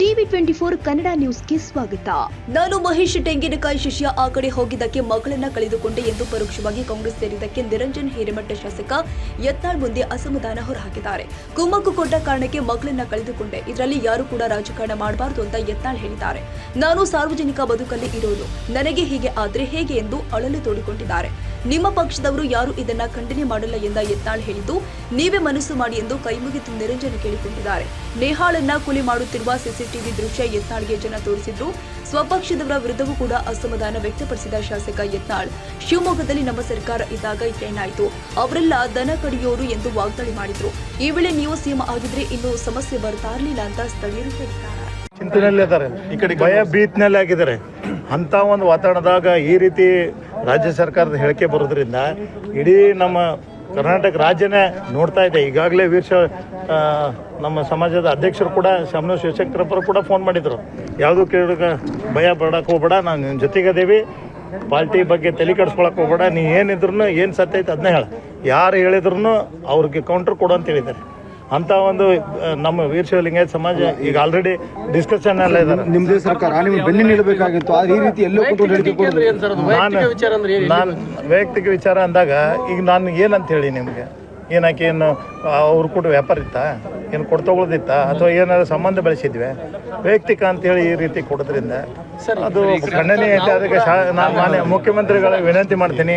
Twenty four Kannada ನ್ಯೂಸ್ಗೆ ಸ್ವಾಗತ. ನಾನು ಮಹೇಶ್ ತೆಂಗಿನಕಾಯಿ ಶಿಷ್ಯ ಆ ಕಡೆ ಹೋಗಿದ್ದಕ್ಕೆ ಮಗಳನ್ನ ಕಳೆದುಕೊಂಡೆ ಎಂದು ಪರೋಕ್ಷವಾಗಿ ಕಾಂಗ್ರೆಸ್ ಸೇರಿದ್ದಕ್ಕೆ ನಿರಂಜನ್ ಹಿರೇಮಠ ಶಾಸಕ ಯತ್ನಾಳ್ ಮುಂದೆ ಅಸಮಾಧಾನ ಹೊರಹಾಕಿದ್ದಾರೆ. ಕುಮ್ಮಕ್ಕು ಕೊಟ್ಟ ಕಾರಣಕ್ಕೆ ಮಗಳನ್ನ ಕಳೆದುಕೊಂಡೆ. ಇದರಲ್ಲಿ ಯಾರು ಕೂಡ ರಾಜಕಾರಣ ಮಾಡಬಾರದು ಅಂತ ಯತ್ನಾಳ್ ಹೇಳಿದ್ದಾರೆ. ನಾನು ಸಾರ್ವಜನಿಕ ಬದುಕಲ್ಲಿ ಇರೋದು. ನನಗೆ ಹೀಗೆ ಆದ್ರೆ ಹೇಗೆ ಎಂದು ಅಳಲು ತೋಡಿಕೊಂಡಿದ್ದಾರೆ. ನಿಮ್ಮ ಪಕ್ಷದವರು ಯಾರು ಇದನ್ನ ಖಂಡನೆ ಮಾಡಲ್ಲ ಎಂದ ಯತ್ನಾಳ್ ಹೇಳಿದ್ದು ನೀವೇ ಮನಸ್ಸು ಮಾಡಿ ಎಂದು ಕೈಮುಗಿದು ನಿರಂಜನ ಕೇಳಿಕೊಂಡಿದ್ದಾರೆ. ನೇಹಾಳನ್ನ ಕೂಲಿ ಮಾಡುತ್ತಿರುವ ಸಿಸಿಟಿವಿ ದೃಶ್ಯ ಯತ್ನಾಳ್ಗೆ ಜನ ತೋರಿಸಿದ್ರು ಸ್ವಪಕ್ಷದವರ ವಿರುದ್ಧವೂ ಕೂಡ ಅಸಮಾಧಾನ ವ್ಯಕ್ತಪಡಿಸಿದ ಶಾಸಕ ಯತ್ನಾಳ್ ಶಿವಮೊಗ್ಗದಲ್ಲಿ ನಮ್ಮ ಸರ್ಕಾರ ಇದ್ದಾಗ ಏನಾಯಿತು ಅವರೆಲ್ಲ ದನ ಕಡಿಯೋರು ಎಂದು ವಾಗ್ದಾಳಿ ಮಾಡಿದ್ರು. ಈ ವೇಳೆ ನೀವು ಸಿಎಂ ಆಗಿದ್ರೆ ಇನ್ನು ಸಮಸ್ಯೆ ಬರ್ತಾ ಇರಲಿಲ್ಲ ಅಂತ ಸ್ಥಳೀಯರು ಹೇಳಿದ್ದಾರೆ. ಚಿಂತನೆಯಲ್ಲಿ ಇದ್ದಾರೆ. ಈ ಕಡೆ ಭಯ ಭೀತಿನಲ್ಲಿ ಆಗಿದ್ದಾರೆ. ಅಂತ ಒಂದು ವಾತಾವರಣದಾಗ ಈ ರೀತಿ ರಾಜ್ಯ ಸರ್ಕಾರದ ಹೇಳಿಕೆ ಬರೋದ್ರಿಂದ ಇಡೀ ನಮ್ಮ ಕರ್ನಾಟಕ ರಾಜ್ಯನೇ ನೋಡ್ತಾ ಇದೆ. ಈಗಾಗಲೇ ವೀರ್ಶ ನಮ್ಮ ಸಮಾಜದ ಅಧ್ಯಕ್ಷರು ಕೂಡ ಶಾಮನು ಶಿವಶಂಕರಪ್ಪರು ಕೂಡ ಫೋನ್ ಮಾಡಿದರು. ಯಾವುದೂ ಕೇಳೋಕೆ ಭಯ ಪಡಕ್ಕೆ ಹೋಗ್ಬೇಡ, ನಾನು ನಿನ್ನ ಜೊತೆಗದೇವಿ. ಪಾರ್ಟಿ ಬಗ್ಗೆ ತಲೆ ಕೆಡಿಸ್ಕೊಳಕ್ಕೆ ಹೋಗ್ಬೇಡ, ನೀ ಏನಿದ್ರು ಏನು ಸತ್ಯ ಐತೆ ಅದನ್ನೇ ಹೇಳ. ಯಾರು ಹೇಳಿದ್ರು ಅವ್ರಿಗೆ ಕೌಂಟ್ರ್ ಕೊಡು ಅಂತ ಹೇಳಿದ್ದಾರೆ. ಅಂತ ಒಂದು ನಮ್ಮ ವೀರ ಲಿಂಗಾಯತ ಸಮಾಜ ಈಗ ಆಲ್ರೆಡಿ ಡಿಸ್ಕಷನ್ ಎಲ್ಲ ಇದ್ದಾರೆ ನಿಮ್ದೇ ಸರ್ಕಾರ ನೀವು ಬೆನ್ನಿ ನಿಲ್ಲಬೇಕಾಗಿತ್ತು ಆದ್ರೆ ಈ ರೀತಿ ಎಲ್ಲೋ ನಾನು ನಾನು ವೈಯಕ್ತಿಕ ವಿಚಾರ ಅಂದಾಗ ಈಗ ನಾನು ಏನಂತ ಹೇಳಿ ನಿಮಗೆ? ಏನಕ್ಕೆ ಏನು ಅವ್ರು ಕೂಡ ವ್ಯಾಪಾರ ಇತ್ತಾ? ಏನು ಕೊಟ್ಟು ತಗೊಳ್ಳೋದಿತ್ತ ಅಥವಾ ಏನಾದ್ರು ಸಂಬಂಧ ಬೆಳೆಸಿದ್ವಿ? ವೈಯಕ್ತಿಕ ಅಂತೇಳಿ ಈ ರೀತಿ ಕೊಡೋದ್ರಿಂದ ಅದು ಖಂಡನೆ ಐತೆ. ಅದಕ್ಕೆ ಶಾ ನಾನು ಮುಖ್ಯಮಂತ್ರಿಗಳ ಮುಖ್ಯಮಂತ್ರಿಗಳಿಗೆ ವಿನಂತಿ ಮಾಡ್ತೀನಿ.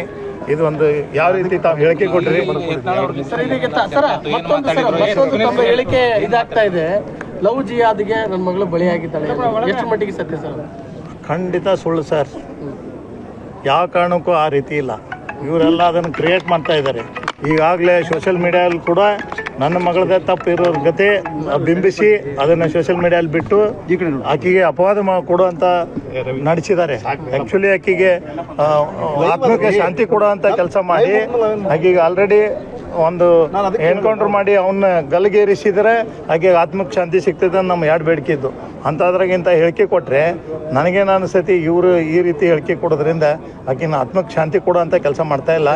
ಇದು ಒಂದು ಯಾವ ರೀತಿ ತಾವು ಹೇಳಿಕೆ ಕೊಟ್ಟರೆ ಮತ್ತೊಂದು ಸರ ಮತ್ತೊಂದು ತಮ್ಮ ಹೇಳಿಕೆ ಇದಾಗ್ತಾ ಇದೆ. ಲವ್ ಜಿಯಾದ್ಗೆ ನನ್ನ ಮಗಳು ಬಳಿಯಾಗಿದ್ದಾಳೆ ಎಷ್ಟು ಮಟ್ಟಿಗೆ ಸತ್ಯ ಸರ್ ಖಂಡಿತ ಸುಳ್ಳು ಸರ್. ಯಾವ ಕಾರಣಕ್ಕೂ ಆ ರೀತಿ ಇಲ್ಲ. ಇವರೆಲ್ಲ ಅದನ್ನು ಕ್ರಿಯೇಟ್ ಮಾಡ್ತಾ ಇದ್ದಾರೆ. ಈಗಾಗಲೇ ಸೋಷಿಯಲ್ ಮೀಡಿಯಲ್ಲಿ ಕೂಡ ನನ್ನ ಮಗಳದ ತಪ್ಪು ಇರೋ ಗತೆ ಬಿಂಬಿಸಿ ಅದನ್ನು ಸೋಷಿಯಲ್ ಮೀಡಿಯಲ್ಲಿ ಬಿಟ್ಟು ಆಕೆಗೆ ಅಪವಾದ ಮಾ ಕೊಡುವಂತ ನಡೆಸಿದ್ದಾರೆ. ಆ್ಯಕ್ಚುಲಿ ಆಕೆಗೆ ಆತ್ಮಕ್ಕೆ ಶಾಂತಿ ಕೊಡುವಂತ ಕೆಲಸ ಮಾಡಿ ಆಕೆಗೆ ಆಲ್ರೆಡಿ ಒಂದು ಎನ್ಕೌಂಟರ್ ಮಾಡಿ ಅವನ್ನ ಗಲ್ಗೇರಿಸಿದರೆ ಹಾಗೆ ಆತ್ಮಕ್ಕೆ ಶಾಂತಿ ಸಿಗ್ತದೆ ಅಂತ ನಮ್ಮ ಎರಡು ಬೇಡಿಕೆ ಇದ್ದು. ಅಂಥದ್ರಾಗಿಂತ ಹೇಳಿಕೆ ಕೊಟ್ಟರೆ ನನಗೇನು ಅನಿಸ್ತೈತಿ ಇವರು ಈ ರೀತಿ ಹೇಳಿಕೆ ಕೊಡೋದ್ರಿಂದ ಆಕಿನ ಆತ್ಮಕ್ಕೆ ಶಾಂತಿ ಕೊಡೋ ಅಂತ ಕೆಲಸ ಮಾಡ್ತಾ ಇಲ್ಲ.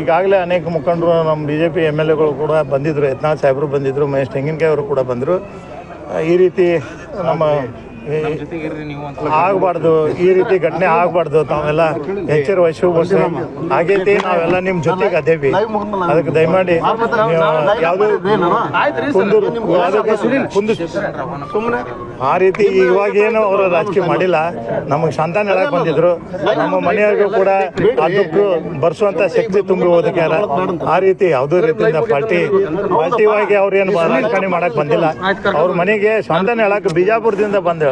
ಈಗಾಗಲೇ ಅನೇಕ ಮುಖಂಡರು ನಮ್ಮ B J P M L ಎಗಳು ಕೂಡ ಬಂದಿದ್ದರು ಯತ್ನಾಳ್ ಸಾಹೇಬರು ಬಂದಿದ್ದರು ಮಹೇಶ್ ತೆಂಗಿನಕಾಯಿ ಅವರು ಕೂಡ ಬಂದರು. ಈ ರೀತಿ ನಮ್ಮ ಆಗಬಾರ್ದು. ಈ ರೀತಿ ಘಟನೆ ಆಗಬಾರ್ದು. ತಾವೆಲ್ಲ ಎಚ್ಚರ ವಹಿಸಬೇಕು ಆಗೈತಿ ನಾವೆಲ್ಲ ನಿಮ್ಮ ಜೊತೆಗೆ ಅದೇವಿ. ಅದಕ್ಕೆ ದಯಮಾಡಿ ಯಾವುದು ಆ ರೀತಿ ಇವಾಗ ಏನು ಅವರು ರಾಜಕೀಯ ಮಾಡಿಲ್ಲ. ನಮಗೆ ಸಂತಾನ ಹೇಳಕ್ ಬಂದಿದ್ರು. ನಮ್ಮ ಮನೆಯವ್ರಿಗೂ ಕೂಡ ಅದಕ್ಕೆ ಬರ್ಸುವಂತ ಶಕ್ತಿ ತುಂಬಿ ಆ ರೀತಿ ಯಾವುದೇ ರೀತಿಯಿಂದ ಪಾರ್ಟಿ ಪಾರ್ಟಿವಾಗಿ ಅವ್ರು ಏನು ರಾಜಕಾರಣಿ ಮಾಡಕ್ ಬಂದಿಲ್ಲ. ಅವ್ರ ಮನೆಗೆ ಸಂತಾನ ಹೇಳಕ್ ಬಿಜಾಪುರದಿಂದ ಬಂದು.